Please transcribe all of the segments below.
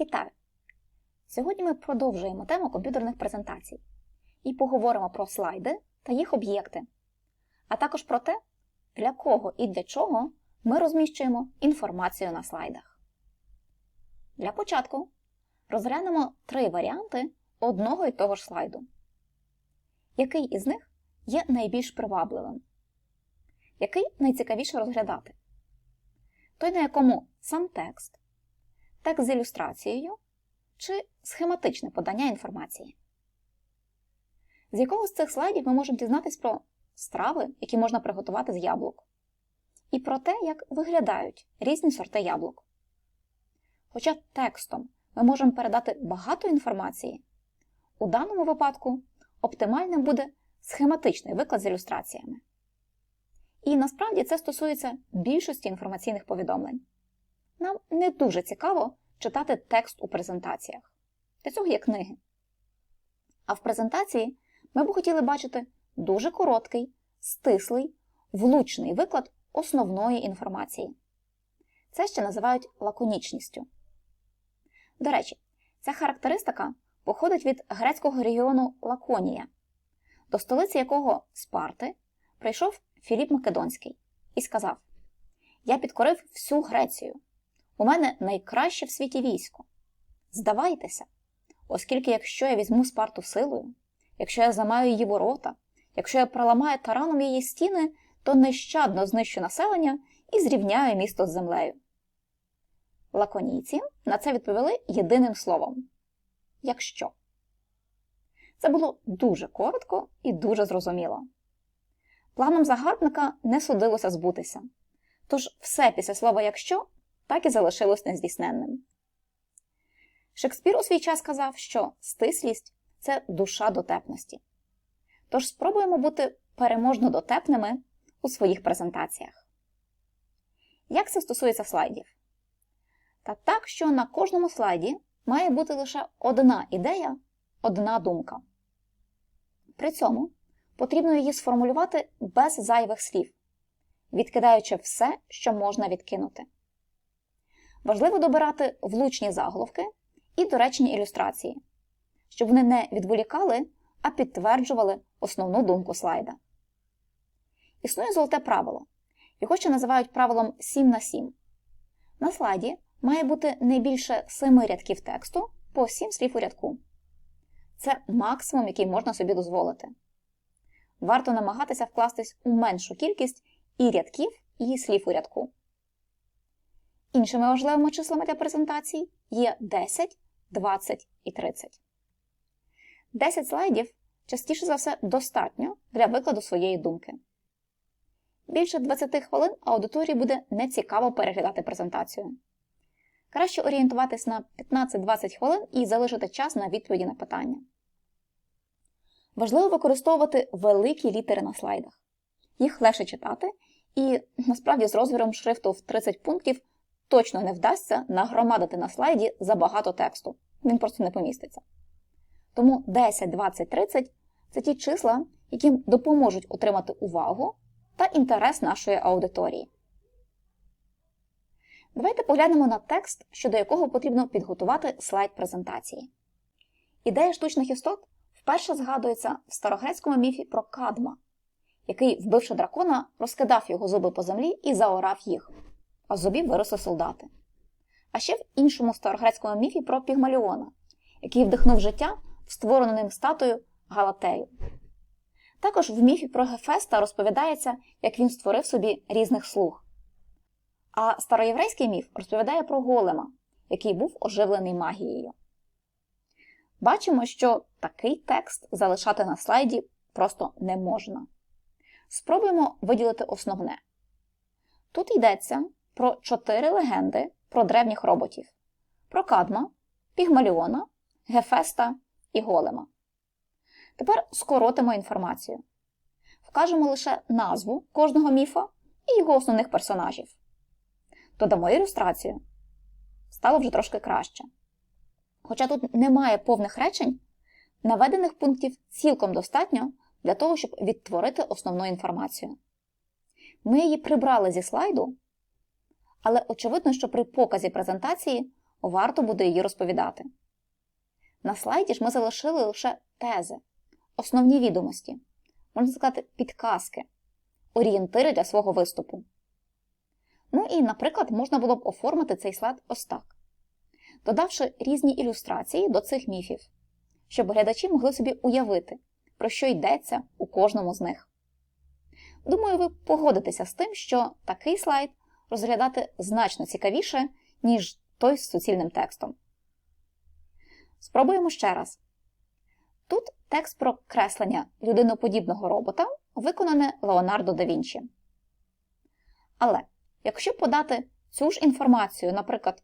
Вітаю! Сьогодні ми продовжуємо тему комп'ютерних презентацій і поговоримо про слайди та їх об'єкти, а також про те, для кого і для чого ми розміщуємо інформацію на слайдах. Для початку розглянемо три варіанти одного і того ж слайду. Який із них є найбільш привабливим? Який найцікавіше розглядати? Той, на якому сам текст, текст з ілюстрацією чи схематичне подання інформації. З якого з цих слайдів ми можемо дізнатись про страви, які можна приготувати з яблук, і про те, як виглядають різні сорти яблук. Хоча текстом ми можемо передати багато інформації, у даному випадку оптимальним буде схематичний виклад з ілюстраціями. І насправді це стосується більшості інформаційних повідомлень. Нам не дуже цікаво читати текст у презентаціях. Для цього є книги. А в презентації ми б хотіли бачити дуже короткий, стислий, влучний виклад основної інформації. Це ще називають лаконічністю. До речі, ця характеристика походить від грецького регіону Лаконія, до столиці якого Спарти прийшов Філіп Македонський і сказав: Я підкорив всю Грецію. У мене найкраще в світі військо. Здавайтеся, оскільки якщо я візьму Спарту силою, якщо я замаю її ворота, якщо я проламаю тараном її стіни, то нещадно знищу населення і зрівняю місто з землею. Лаконійці на це відповіли єдиним словом якщо. Це було дуже коротко і дуже зрозуміло. Планом загарбника не судилося збутися, тож все після слова якщо так і залишилось нездійсненним. Шекспір у свій час казав, що стислість це душа дотепності. Тож спробуємо бути переможно дотепними у своїх презентаціях. Як це стосується слайдів? Та так, що на кожному слайді має бути лише одна ідея, одна думка. При цьому потрібно її сформулювати без зайвих слів, відкидаючи все, що можна відкинути. Важливо добирати влучні заголовки і доречні ілюстрації, щоб вони не відволікали, а підтверджували основну думку слайда. Існує золоте правило. Його ще називають правилом 7 на 7. На слайді має бути не більше 7 рядків тексту по 7 слів у рядку. Це максимум, який можна собі дозволити. Варто намагатися вкластись у меншу кількість і рядків, і слів у рядку. Іншими важливими числами для презентацій є 10, 20 і 30. 10 слайдів частіше за все достатньо для викладу своєї думки. Більше 20 хвилин аудиторії буде нецікаво переглядати презентацію. Краще орієнтуватись на 15-20 хвилин і залишити час на відповіді на питання. Важливо використовувати великі літери на слайдах. Їх легше читати, і насправді з розміром шрифту в 30 пунктів точно не вдасться нагромадити на слайді забагато тексту. Він просто не поміститься. Тому 10, 20, 30 це ті числа, які допоможуть отримати увагу та інтерес нашої аудиторії. Давайте поглянемо на текст, щодо якого потрібно підготувати слайд презентації. Ідея штучних істот вперше згадується в старогрецькому міфі про Кадма, який, вбивши дракона, розкидав його зуби по землі і заорав їх, а з зубів виросли солдати. А ще в іншому старогрецькому міфі про Пігмаліона, який вдихнув життя в створену ним статую Галатею. Також в міфі про Гефеста розповідається, як він створив собі різних слуг. А староєврейський міф розповідає про голема, який був оживлений магією. Бачимо, що такий текст залишати на слайді просто не можна. Спробуємо виділити основне. Тут йдеться про чотири легенди про древніх роботів: про Кадма, Пігмаліона, Гефеста і Голема. Тепер скоротимо інформацію. Вкажемо лише назву кожного міфа і його основних персонажів. Додамо ілюстрацію. Стало вже трошки краще. Хоча тут немає повних речень, наведених пунктів цілком достатньо для того, щоб відтворити основну інформацію. Ми її прибрали зі слайду, але очевидно, що при показі презентації варто буде її розповідати. На слайді ж ми залишили лише тези, основні відомості, можна сказати, підказки, орієнтири для свого виступу. Ну і, наприклад, можна було б оформити цей слайд ось так, додавши різні ілюстрації до цих міфів, щоб глядачі могли собі уявити, про що йдеться у кожному з них. Думаю, ви погодитеся з тим, що такий слайд розглядати значно цікавіше, ніж той з суцільним текстом. Спробуємо ще раз. Тут текст про креслення людиноподібного робота виконане Леонардо да Вінчі. Але якщо подати цю ж інформацію, наприклад,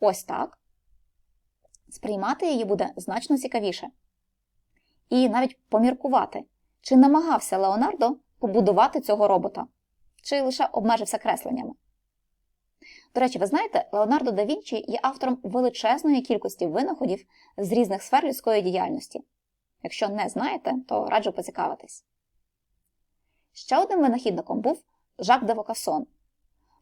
ось так, сприймати її буде значно цікавіше. І навіть поміркувати, чи намагався Леонардо побудувати цього робота, чи лише обмежився кресленнями. До речі, ви знаєте, Леонардо да Вінчі є автором величезної кількості винаходів з різних сфер людської діяльності. Якщо не знаєте, то раджу поцікавитись. Ще одним винахідником був Жак де Вокасон,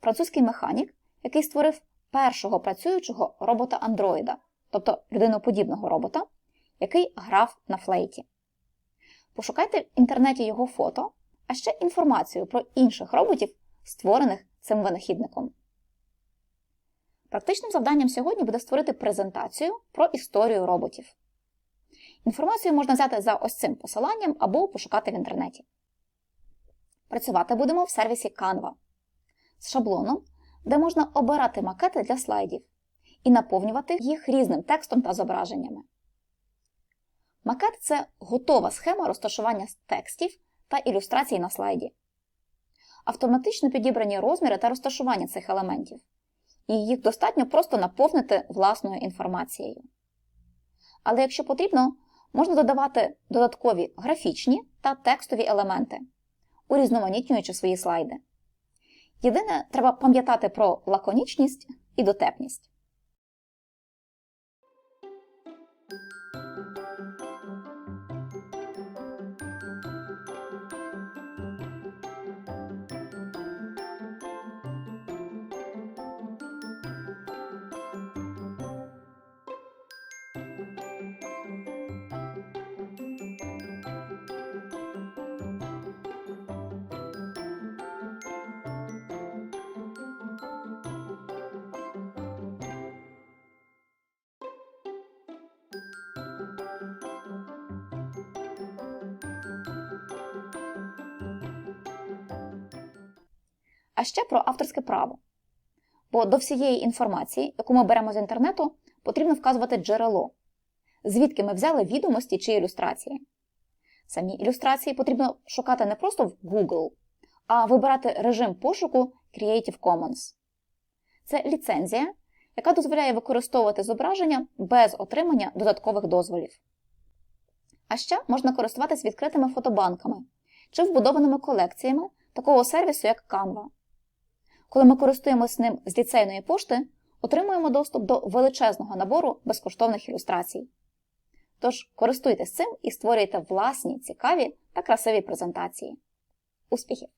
французький механік, який створив першого працюючого робота-андроїда, тобто людиноподібного робота, який грав на флейті. Пошукайте в інтернеті його фото, а ще інформацію про інших роботів, створених цим винахідником. Практичним завданням сьогодні буде створити презентацію про історію роботів. Інформацію можна взяти за ось цим посиланням або пошукати в інтернеті. Працювати будемо в сервісі Canva з шаблоном, де можна обирати макети для слайдів і наповнювати їх різним текстом та зображеннями. Макет це готова схема розташування текстів та ілюстрацій на слайді. Автоматично підібрані розміри та розташування цих елементів, і їх достатньо просто наповнити власною інформацією. Але якщо потрібно, можна додавати додаткові графічні та текстові елементи, урізноманітнюючи свої слайди. Єдине, треба пам'ятати про лаконічність і дотепність. А ще про авторське право. Бо до всієї інформації, яку ми беремо з інтернету, потрібно вказувати джерело, звідки ми взяли відомості чи ілюстрації. Самі ілюстрації потрібно шукати не просто в Google, а вибирати режим пошуку Creative Commons. Це ліцензія, яка дозволяє використовувати зображення без отримання додаткових дозволів. А ще можна користуватись відкритими фотобанками чи вбудованими колекціями такого сервісу, як Canva. Коли ми користуємося ним з ліцейної пошти, отримуємо доступ до величезного набору безкоштовних ілюстрацій. Тож користуйтесь цим і створюйте власні цікаві та красиві презентації. Успіхів!